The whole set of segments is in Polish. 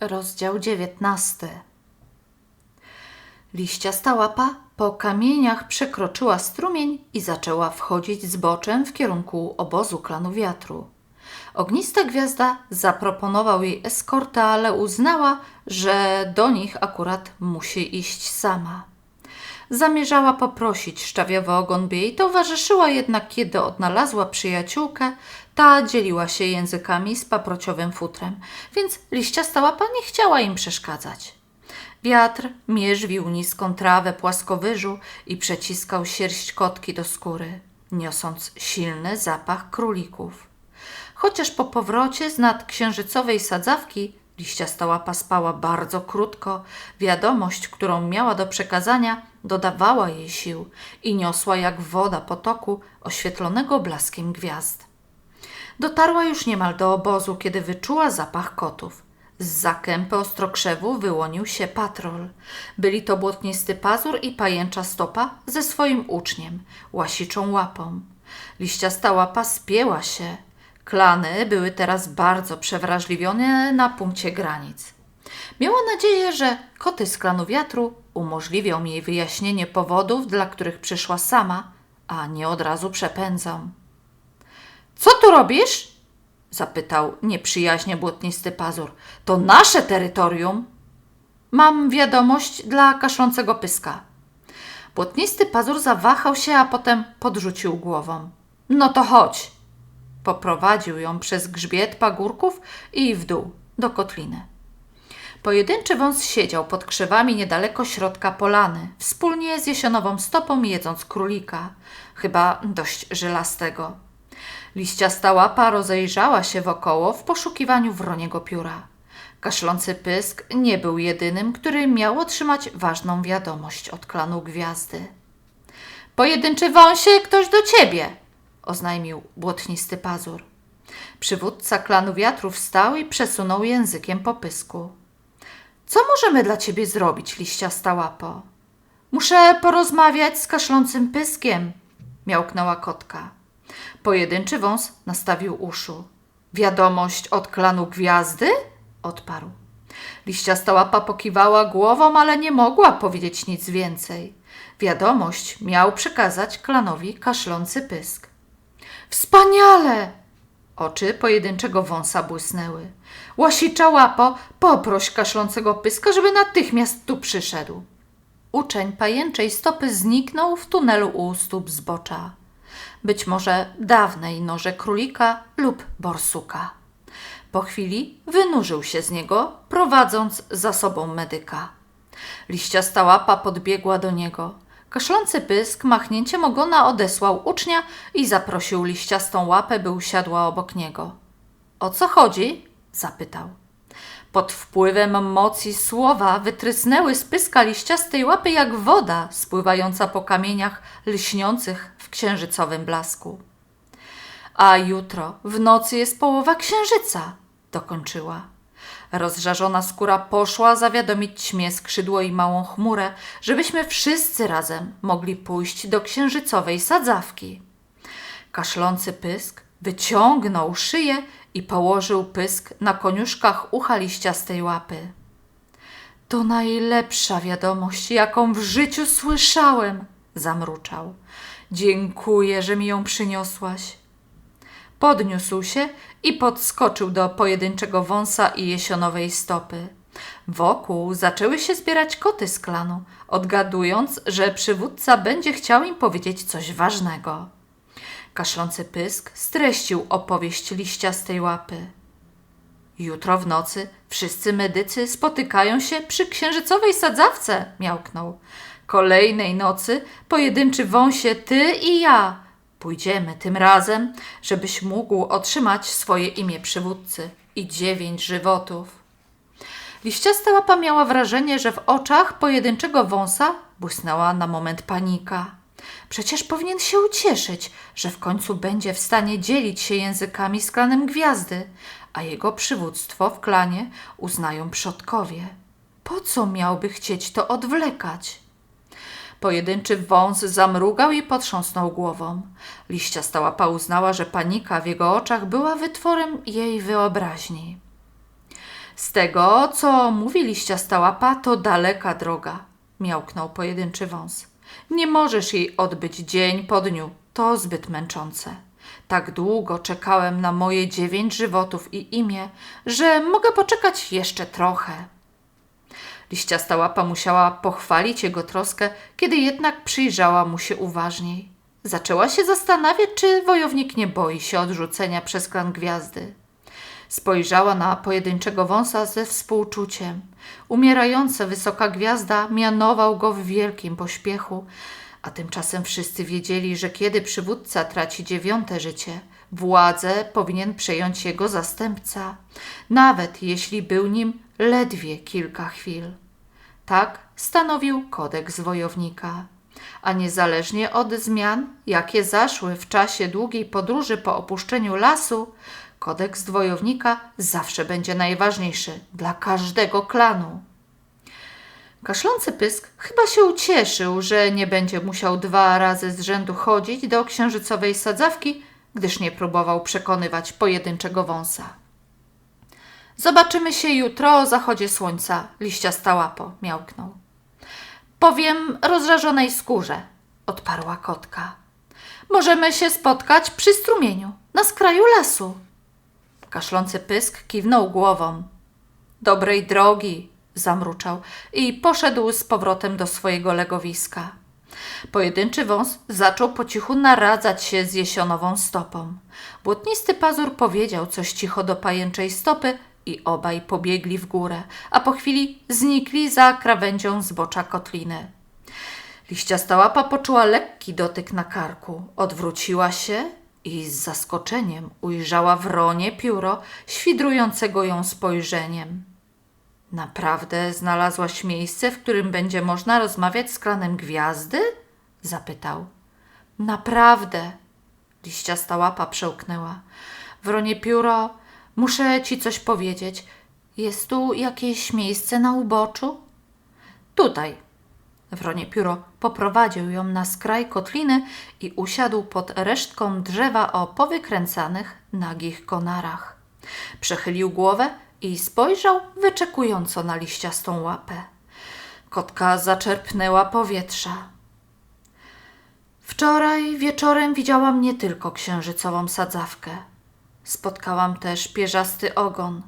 Rozdział dziewiętnasty. Liściasta łapa po kamieniach przekroczyła strumień i zaczęła wchodzić zboczem w kierunku obozu klanu wiatru. Ognista gwiazda zaproponował jej eskortę, ale uznała, że do nich akurat musi iść sama. Zamierzała poprosić szczawiowy ogon, by jej towarzyszyła, jednak kiedy odnalazła przyjaciółkę, ta dzieliła się językami z paprociowym futrem, więc liściasta łapa nie chciała im przeszkadzać. Wiatr mierzwił niską trawę płaskowyżu i przeciskał sierść kotki do skóry, niosąc silny zapach królików. Chociaż po powrocie z nad księżycowej sadzawki liściasta łapa spała bardzo krótko, wiadomość, którą miała do przekazania, dodawała jej sił i niosła jak woda potoku oświetlonego blaskiem gwiazd. Dotarła już niemal do obozu, kiedy wyczuła zapach kotów. Z zakępy ostrokrzewu wyłonił się patrol. Byli to błotnisty pazur i pajęcza stopa ze swoim uczniem, łasiczą łapą. Liściasta łapa spięła się. Klany były teraz bardzo przewrażliwione na punkcie granic. Miała nadzieję, że koty z klanu wiatru umożliwią jej wyjaśnienie powodów, dla których przyszła sama, a nie od razu przepędzą. Co tu robisz? zapytał nieprzyjaźnie błotnisty pazur. To nasze terytorium. Mam wiadomość dla kaszlącego pyska. Błotnisty pazur zawahał się, a potem podrzucił głową. No to chodź. Poprowadził ją przez grzbiet pagórków i w dół, do kotliny. Pojedynczy wąs siedział pod krzewami niedaleko środka polany, wspólnie z jesionową stopą jedząc królika, chyba dość żelastego. Liściasta łapa rozejrzała się wokoło w poszukiwaniu wroniego pióra. Kaszlący pysk nie był jedynym, który miał otrzymać ważną wiadomość od klanu gwiazdy. Pojedynczy wąsie, ktoś do ciebie, oznajmił błotnisty pazur. Przywódca klanu wiatru wstał i przesunął językiem po pysku. Co możemy dla ciebie zrobić, liściasta łapo? Muszę porozmawiać z kaszlącym pyskiem, miałknęła kotka. Pojedynczy wąs nastawił uszu. Wiadomość od klanu gwiazdy? odparł. Liściasta łapa pokiwała głową, ale nie mogła powiedzieć nic więcej. Wiadomość miał przekazać klanowi kaszlący pysk. Wspaniale! Oczy pojedynczego wąsa błysnęły. Łasicza łapo, poproś kaszlącego pyska, żeby natychmiast tu przyszedł. Uczeń pajęczej stopy zniknął w tunelu u stóp zbocza. Być może dawnej noże królika lub borsuka. Po chwili wynurzył się z niego, prowadząc za sobą medyka. Liściasta łapa podbiegła do niego. Kaszlący pysk machnięciem ogona odesłał ucznia i zaprosił liściastą łapę, by usiadła obok niego. O co chodzi? zapytał. Pod wpływem mocy słowa wytrysnęły z pyska liściastej łapy jak woda spływająca po kamieniach lśniących w księżycowym blasku. A jutro w nocy jest połowa księżyca, dokończyła. Rozżarzona skóra poszła zawiadomić ćmie skrzydło i małą chmurę, żebyśmy wszyscy razem mogli pójść do księżycowej sadzawki. Kaszlący pysk wyciągnął szyję i położył pysk na koniuszkach ucha liściastej łapy. To najlepsza wiadomość, jaką w życiu słyszałem, zamruczał. Dziękuję, że mi ją przyniosłaś. Podniósł się i podskoczył do pojedynczego wąsa i jesionowej stopy. Wokół zaczęły się zbierać koty z klanu, odgadując, że przywódca będzie chciał im powiedzieć coś ważnego. Kaszlący pysk streścił opowieść liściastej łapy. Jutro w nocy wszyscy medycy spotykają się przy księżycowej sadzawce, miałknął. Kolejnej nocy pojedynczy wąsie ty i ja. Pójdziemy tym razem, żebyś mógł otrzymać swoje imię przywódcy i dziewięć żywotów. Liściasta łapa miała wrażenie, że w oczach pojedynczego wąsa błysnęła na moment panika. Przecież powinien się ucieszyć, że w końcu będzie w stanie dzielić się językami z klanem gwiazdy, a jego przywództwo w klanie uznają przodkowie. Po co miałby chcieć to odwlekać? Pojedynczy wąs zamrugał i potrząsnął głową. Liściasta łapa uznała, że panika w jego oczach była wytworem jej wyobraźni. Z tego, co mówi liściasta łapa, to daleka droga, miałknął pojedynczy wąs. Nie możesz jej odbyć dzień po dniu, to zbyt męczące. Tak długo czekałem na moje dziewięć żywotów i imię, że mogę poczekać jeszcze trochę. Liściasta łapa musiała pochwalić jego troskę, kiedy jednak przyjrzała mu się uważniej. Zaczęła się zastanawiać, czy wojownik nie boi się odrzucenia przez klan gwiazdy. Spojrzała na pojedynczego wąsa ze współczuciem. Umierająca wysoka gwiazda mianował go w wielkim pośpiechu, a tymczasem wszyscy wiedzieli, że kiedy przywódca traci dziewiąte życie, władzę powinien przejąć jego zastępca, nawet jeśli był nim ledwie kilka chwil. Tak stanowił kodeks wojownika. A niezależnie od zmian, jakie zaszły w czasie długiej podróży po opuszczeniu lasu, kodeks wojownika zawsze będzie najważniejszy dla każdego klanu. Kaszlący pysk chyba się ucieszył, że nie będzie musiał dwa razy z rzędu chodzić do księżycowej sadzawki, gdyż nie próbował przekonywać pojedynczego wąsa. Zobaczymy się jutro o zachodzie słońca, liściasta łapo, miałknął. Powiem rozrażonej skórze, odparła kotka. Możemy się spotkać przy strumieniu, na skraju lasu. Kaszlący pysk kiwnął głową. Dobrej drogi, zamruczał i poszedł z powrotem do swojego legowiska. Pojedynczy wąs zaczął po cichu naradzać się z jesionową stopą. Błotnisty pazur powiedział coś cicho do pajęczej stopy i obaj pobiegli w górę, a po chwili znikli za krawędzią zbocza kotliny. Liściasta łapa poczuła lekki dotyk na karku, odwróciła się i z zaskoczeniem ujrzała wronie pióro świdrującego ją spojrzeniem. Naprawdę znalazłaś miejsce, w którym będzie można rozmawiać z klanem gwiazdy? zapytał. Naprawdę. Liściasta łapa przełknęła. Wronie pióro, muszę ci coś powiedzieć. Jest tu jakieś miejsce na uboczu? Tutaj. Wronie pióro poprowadził ją na skraj kotliny i usiadł pod resztką drzewa o powykręcanych, nagich konarach. Przechylił głowę i spojrzał wyczekująco na liściastą łapę. Kotka zaczerpnęła powietrza. Wczoraj wieczorem widziałam nie tylko księżycową sadzawkę. Spotkałam też pierzasty ogon.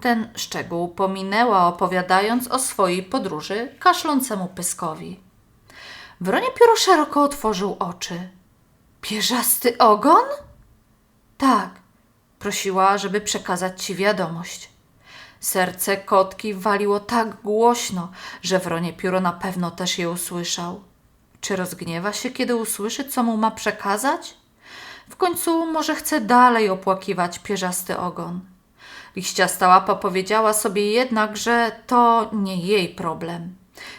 Ten szczegół pominęła, opowiadając o swojej podróży kaszlącemu pyskowi. Wronie pióro szeroko otworzył oczy. Pierzasty ogon? Tak, Prosiła, żeby przekazać ci wiadomość. Serce kotki waliło tak głośno, że wronie pióro na pewno też je usłyszał. Czy rozgniewa się, kiedy usłyszy, co mu ma przekazać? W końcu może chce dalej opłakiwać pierzasty ogon. Liściasta łapa powiedziała sobie jednak, że to nie jej problem.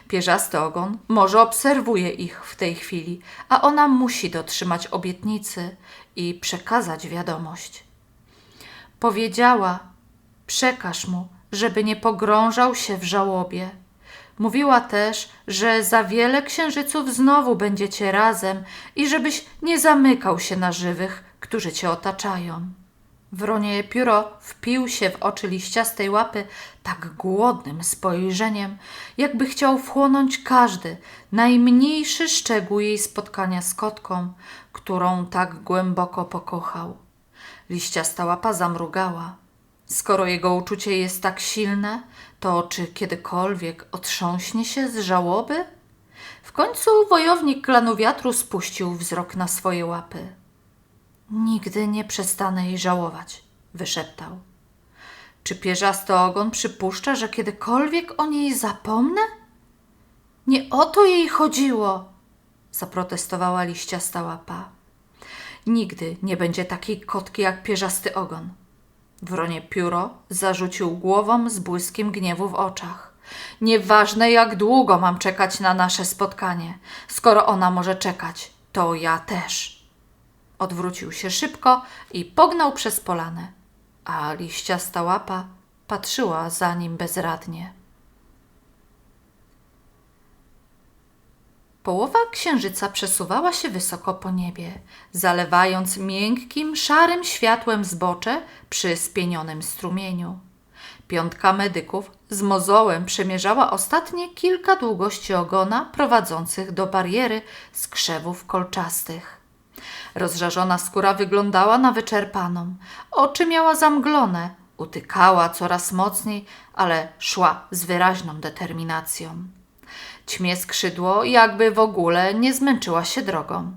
Pierzasty ogon może obserwuje ich w tej chwili, a ona musi dotrzymać obietnicy i przekazać wiadomość. Powiedziała: Przekaż mu, żeby nie pogrążał się w żałobie. Mówiła też, że za wiele księżyców znowu będziecie razem i żebyś nie zamykał się na żywych, którzy cię otaczają. Wronie pióro wpił się w oczy liściastej łapy tak głodnym spojrzeniem, jakby chciał wchłonąć każdy, najmniejszy szczegół jej spotkania z kotką, którą tak głęboko pokochał. Liściasta łapa zamrugała. Skoro jego uczucie jest tak silne, to czy kiedykolwiek otrząśnie się z żałoby? W końcu wojownik klanu wiatru spuścił wzrok na swoje łapy. Nigdy nie przestanę jej żałować, wyszeptał. Czy pierzasty ogon przypuszcza, że kiedykolwiek o niej zapomnę? Nie o to jej chodziło, zaprotestowała liściasta łapa. Nigdy nie będzie takiej kotki jak pierzasty ogon. Wronie pióro zarzucił głową z błyskiem gniewu w oczach. Nieważne jak długo mam czekać na nasze spotkanie. Skoro ona może czekać, to ja też. Odwrócił się szybko i pognał przez polanę, a liściasta łapa patrzyła za nim bezradnie. Połowa księżyca przesuwała się wysoko po niebie, zalewając miękkim, szarym światłem zbocze przy spienionym strumieniu. Piątka medyków z mozołem przemierzała ostatnie kilka długości ogona prowadzących do bariery z krzewów kolczastych. Rozżarzona skóra wyglądała na wyczerpaną. Oczy miała zamglone, utykała coraz mocniej, ale szła z wyraźną determinacją. Ćmie skrzydło jakby w ogóle nie zmęczyła się drogą.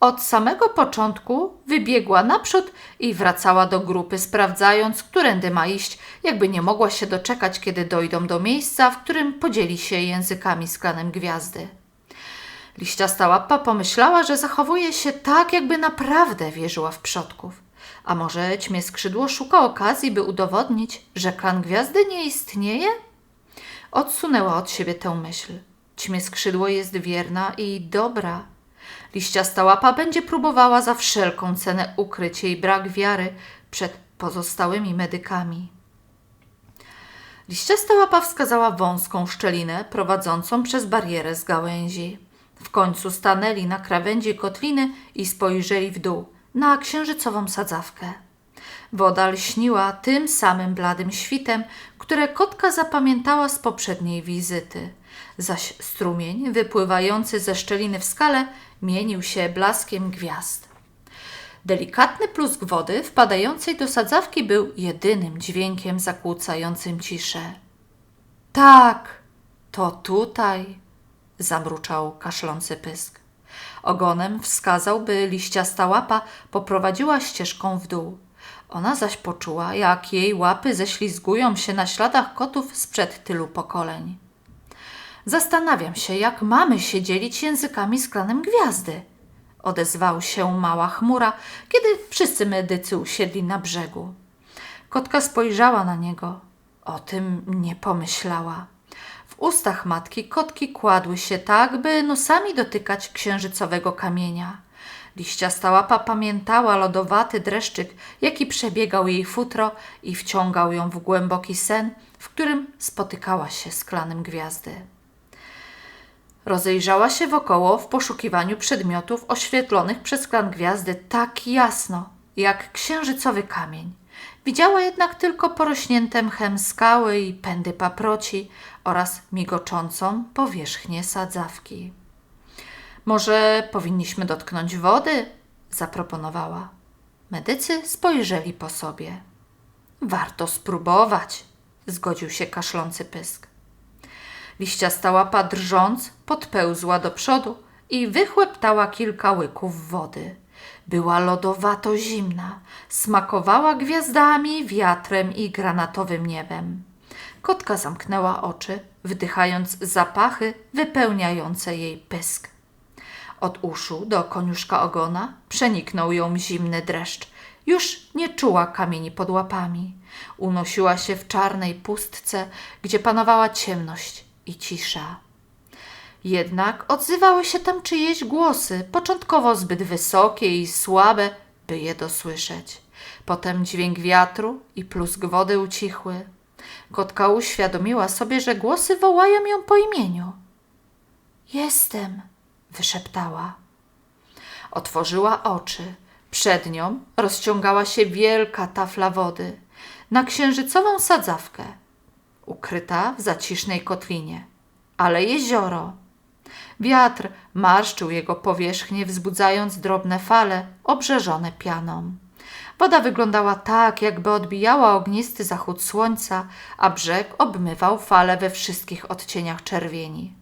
Od samego początku wybiegła naprzód i wracała do grupy, sprawdzając, którędy ma iść, jakby nie mogła się doczekać, kiedy dojdą do miejsca, w którym podzieli się językami z klanem gwiazdy. Liściasta łapa pomyślała, że zachowuje się tak, jakby naprawdę wierzyła w przodków. A może ćmie skrzydło szuka okazji, by udowodnić, że klan gwiazdy nie istnieje? Odsunęła od siebie tę myśl. Ćmie skrzydło jest wierna i dobra. Liściasta łapa będzie próbowała za wszelką cenę ukryć jej brak wiary przed pozostałymi medykami. Liściasta łapa wskazała wąską szczelinę prowadzącą przez barierę z gałęzi. W końcu stanęli na krawędzi kotliny i spojrzeli w dół, na księżycową sadzawkę. Woda lśniła tym samym bladym świtem, które kotka zapamiętała z poprzedniej wizyty, zaś strumień wypływający ze szczeliny w skale mienił się blaskiem gwiazd. Delikatny plusk wody wpadającej do sadzawki był jedynym dźwiękiem zakłócającym ciszę. Tak, to tutaj, zamruczał kaszlący pysk. Ogonem wskazał, by liściasta łapa poprowadziła ścieżką w dół. Ona zaś poczuła, jak jej łapy ześlizgują się na śladach kotów sprzed tylu pokoleń. Zastanawiam się, jak mamy się dzielić językami z klanem gwiazdy. Odezwał się mała chmura, kiedy wszyscy medycy usiedli na brzegu. Kotka spojrzała na niego. O tym nie pomyślała. W ustach matki kotki kładły się tak, by nosami dotykać księżycowego kamienia. Liściasta łapa pamiętała lodowaty dreszczyk, jaki przebiegał jej futro i wciągał ją w głęboki sen, w którym spotykała się z klanem gwiazdy. Rozejrzała się wokoło w poszukiwaniu przedmiotów oświetlonych przez klan gwiazdy tak jasno, jak księżycowy kamień. Widziała jednak tylko porośnięte mchem skały i pędy paproci oraz migoczącą powierzchnię sadzawki. Może powinniśmy dotknąć wody? zaproponowała. Medycy spojrzeli po sobie. Warto spróbować, zgodził się kaszlący pysk. Liściasta łapa drżąc podpełzła do przodu i wychłeptała kilka łyków wody. Była lodowato zimna, smakowała gwiazdami, wiatrem i granatowym niebem. Kotka zamknęła oczy, wdychając zapachy wypełniające jej pysk. Od uszu do koniuszka ogona przeniknął ją zimny dreszcz. Już nie czuła kamieni pod łapami. Unosiła się w czarnej pustce, gdzie panowała ciemność i cisza. Jednak odzywały się tam czyjeś głosy, początkowo zbyt wysokie i słabe, by je dosłyszeć. Potem dźwięk wiatru i plusk wody ucichły. Kotka uświadomiła sobie, że głosy wołają ją po imieniu. Jestem, wyszeptała. Otworzyła oczy. Przed nią rozciągała się wielka tafla wody na księżycową sadzawkę, ukryta w zacisznej kotlinie, ale jezioro. Wiatr marszczył jego powierzchnię, wzbudzając drobne fale obrzeżone pianą. Woda wyglądała tak, jakby odbijała ognisty zachód słońca, a brzeg obmywał fale we wszystkich odcieniach czerwieni.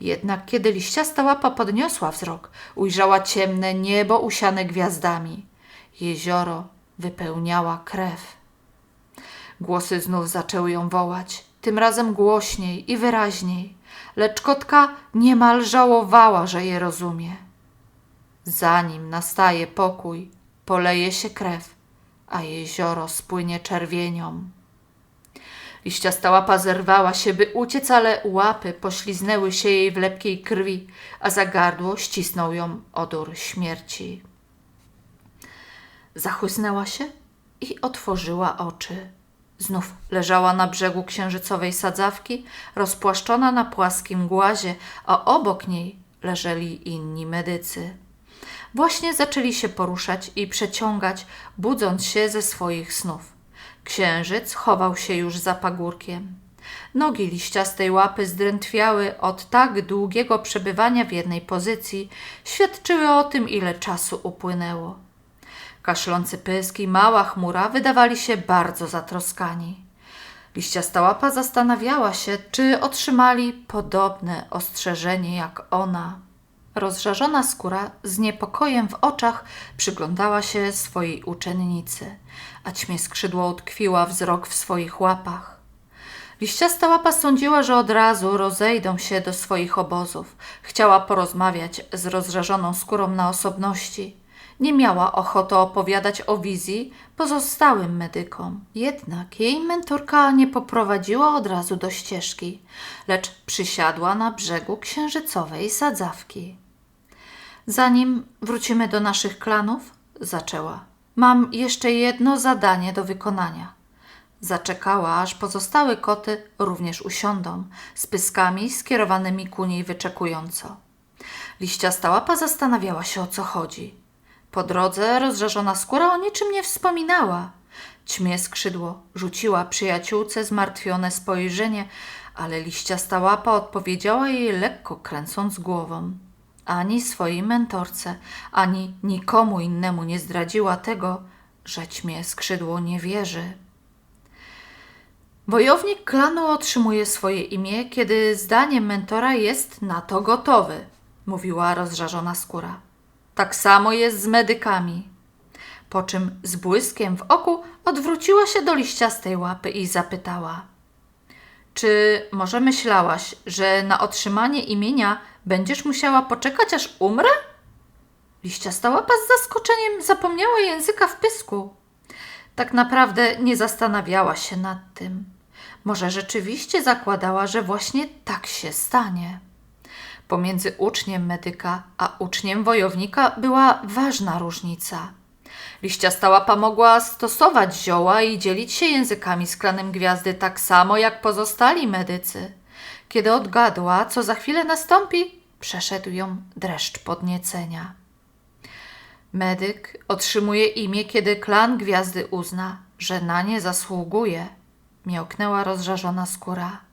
Jednak kiedy liściasta łapa podniosła wzrok, ujrzała ciemne niebo usiane gwiazdami. Jezioro wypełniała krew. Głosy znów zaczęły ją wołać, tym razem głośniej i wyraźniej, lecz kotka niemal żałowała, że je rozumie. Zanim nastaje pokój, poleje się krew, a jezioro spłynie czerwienią. Liściasta łapa zerwała się, by uciec, ale łapy pośliznęły się jej w lepkiej krwi, a za gardło ścisnął ją odór śmierci. Zachłysnęła się i otworzyła oczy. Znów leżała na brzegu księżycowej sadzawki, rozpłaszczona na płaskim głazie, a obok niej leżeli inni medycy. Właśnie zaczęli się poruszać i przeciągać, budząc się ze swoich snów. Księżyc chował się już za pagórkiem. Nogi liściastej łapy zdrętwiały od tak długiego przebywania w jednej pozycji, świadczyły o tym, ile czasu upłynęło. Kaszlący pysk i mała chmura wydawali się bardzo zatroskani. Liściasta łapa zastanawiała się, czy otrzymali podobne ostrzeżenie jak ona. Rozżarzona skóra z niepokojem w oczach przyglądała się swojej uczennicy, a ćmie skrzydło utkwiła wzrok w swoich łapach. Liściasta łapa sądziła, że od razu rozejdą się do swoich obozów. Chciała porozmawiać z rozżarzoną skórą na osobności. Nie miała ochoty opowiadać o wizji pozostałym medykom. Jednak jej mentorka nie poprowadziła od razu do ścieżki, lecz przysiadła na brzegu księżycowej sadzawki. Zanim wrócimy do naszych klanów, zaczęła. Mam jeszcze jedno zadanie do wykonania. Zaczekała, aż pozostałe koty również usiądą, z pyskami skierowanymi ku niej wyczekująco. Liściasta łapa zastanawiała się, o co chodzi. Po drodze rozżarzona skóra o niczym nie wspominała. Ćmie skrzydło rzuciła przyjaciółce zmartwione spojrzenie, ale liściasta łapa odpowiedziała jej lekko kręcąc głową. Ani swojej mentorce, ani nikomu innemu nie zdradziła tego, że ćmie skrzydło nie wierzy. Wojownik klanu otrzymuje swoje imię, kiedy zdaniem mentora jest na to gotowy, mówiła rozżarzona skóra. Tak samo jest z medykami. Po czym z błyskiem w oku odwróciła się do liściastej łapy i zapytała: Czy może myślałaś, że na otrzymanie imienia będziesz musiała poczekać, aż umrę? Liściasta łapa z zaskoczeniem zapomniała języka w pysku. Tak naprawdę nie zastanawiała się nad tym. Może rzeczywiście zakładała, że właśnie tak się stanie. Pomiędzy uczniem medyka a uczniem wojownika była ważna różnica. Liściasta łapa mogła stosować zioła i dzielić się językami z klanem gwiazdy tak samo jak pozostali medycy. Kiedy odgadła, co za chwilę nastąpi, przeszedł ją dreszcz podniecenia. Medyk otrzymuje imię, kiedy klan gwiazdy uzna, że na nie zasługuje, miałknęła rozżarzona skóra.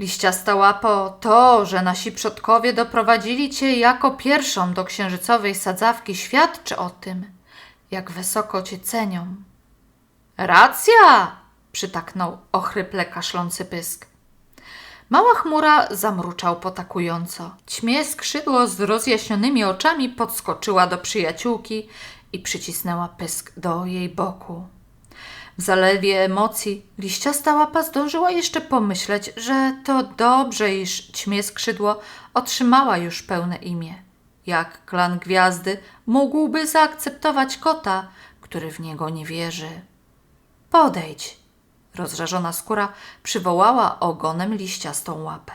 Liściasta łapo, to, że nasi przodkowie doprowadzili cię jako pierwszą do księżycowej sadzawki, świadczy o tym, jak wysoko cię cenią. Racja! przytaknął ochryple kaszlący pysk. Mała chmura zamruczał potakująco. Ćmie skrzydło z rozjaśnionymi oczami podskoczyła do przyjaciółki i przycisnęła pysk do jej boku. W zalewie emocji liściasta łapa zdążyła jeszcze pomyśleć, że to dobrze, iż ćmie skrzydło otrzymała już pełne imię. Jak klan gwiazdy mógłby zaakceptować kota, który w niego nie wierzy? Podejdź, Rozżarzona skóra przywołała ogonem liściastą łapę.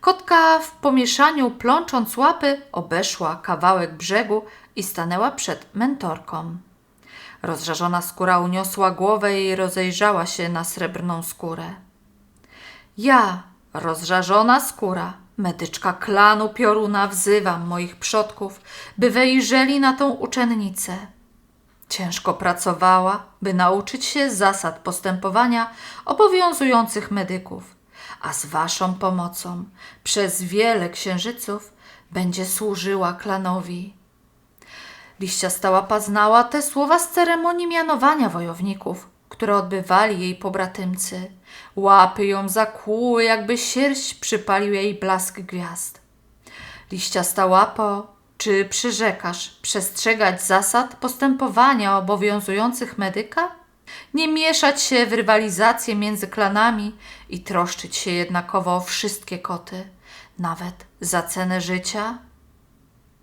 Kotka w pomieszaniu plącząc łapy obeszła kawałek brzegu i stanęła przed mentorką. Rozżarzona skóra uniosła głowę i rozejrzała się na srebrną skórę. Ja, rozżarzona skóra, medyczka klanu pioruna, wzywam moich przodków, by wejrzeli na tą uczennicę – Ciężko pracowała, by nauczyć się zasad postępowania obowiązujących medyków, a z Waszą pomocą przez wiele księżyców będzie służyła klanowi. Liściasta łapa znała te słowa z ceremonii mianowania wojowników, które odbywali jej pobratymcy. Łapy ją zakłuły, jakby sierść przypalił jej blask gwiazd. Liściasta łapo czy przyrzekasz przestrzegać zasad postępowania obowiązujących medyka? Nie mieszać się w rywalizację między klanami i troszczyć się jednakowo o wszystkie koty, nawet za cenę życia?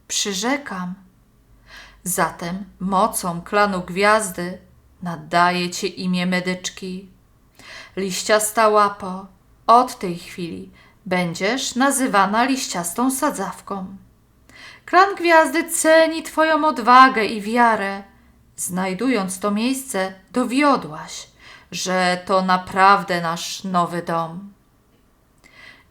Przyrzekam. Zatem mocą klanu gwiazdy nadaje ci imię medyczki. Liściasta łapo, od tej chwili będziesz nazywana liściastą sadzawką. Klan Gwiazdy ceni Twoją odwagę i wiarę. Znajdując to miejsce, dowiodłaś, że to naprawdę nasz nowy dom.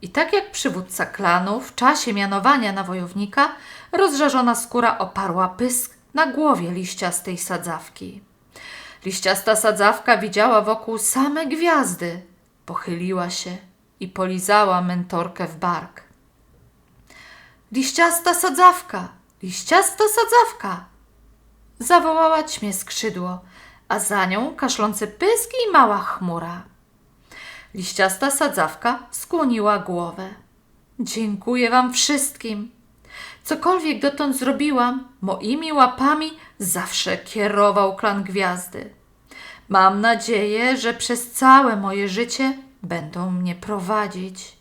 I tak jak przywódca klanu w czasie mianowania na wojownika, rozżarzona skóra oparła pysk na głowie liściastej sadzawki. Liściasta sadzawka widziała wokół same gwiazdy. Pochyliła się i polizała mentorkę w bark. Liściasta sadzawka, liściasta sadzawka! Zawołała ćmie skrzydło, a za nią kaszlący pysk i mała chmura. Liściasta sadzawka skłoniła głowę. Dziękuję wam wszystkim. Cokolwiek dotąd zrobiłam, moimi łapami zawsze kierował klan gwiazdy. Mam nadzieję, że przez całe moje życie będą mnie prowadzić.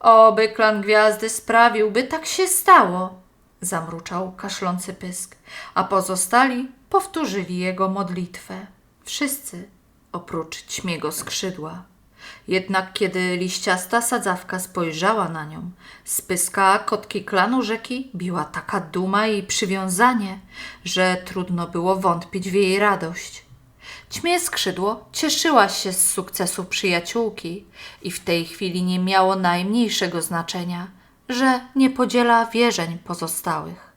Oby klan gwiazdy sprawił, by tak się stało, zamruczał kaszlący pysk, a pozostali powtórzyli jego modlitwę. Wszyscy oprócz ćmiego skrzydła. Jednak kiedy liściasta sadzawka spojrzała na nią, z pyska kotki klanu rzeki biła taka duma i przywiązanie, że trudno było wątpić w jej radość. Ćmie skrzydło cieszyła się z sukcesu przyjaciółki i w tej chwili nie miało najmniejszego znaczenia, że nie podziela wierzeń pozostałych.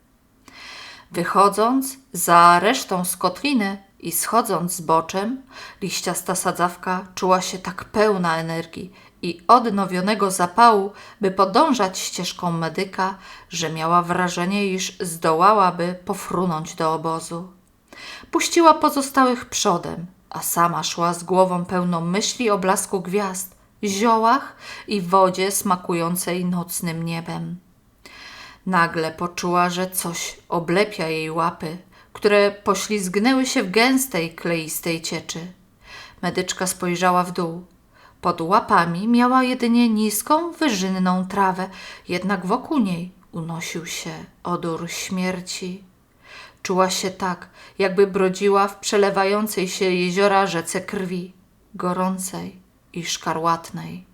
Wychodząc za resztą z kotliny i schodząc z boczem, liściasta sadzawka czuła się tak pełna energii i odnowionego zapału, by podążać ścieżką medyka, że miała wrażenie, iż zdołałaby pofrunąć do obozu. Puściła pozostałych przodem, a sama szła z głową pełną myśli o blasku gwiazd, ziołach i wodzie smakującej nocnym niebem. Nagle poczuła, że coś oblepia jej łapy, które poślizgnęły się w gęstej, kleistej cieczy. Medyczka spojrzała w dół. Pod łapami miała jedynie niską, wyżynną trawę, jednak wokół niej unosił się odór śmierci. Czuła się tak, jakby brodziła w przelewającej się jeziora rzece krwi, gorącej i szkarłatnej.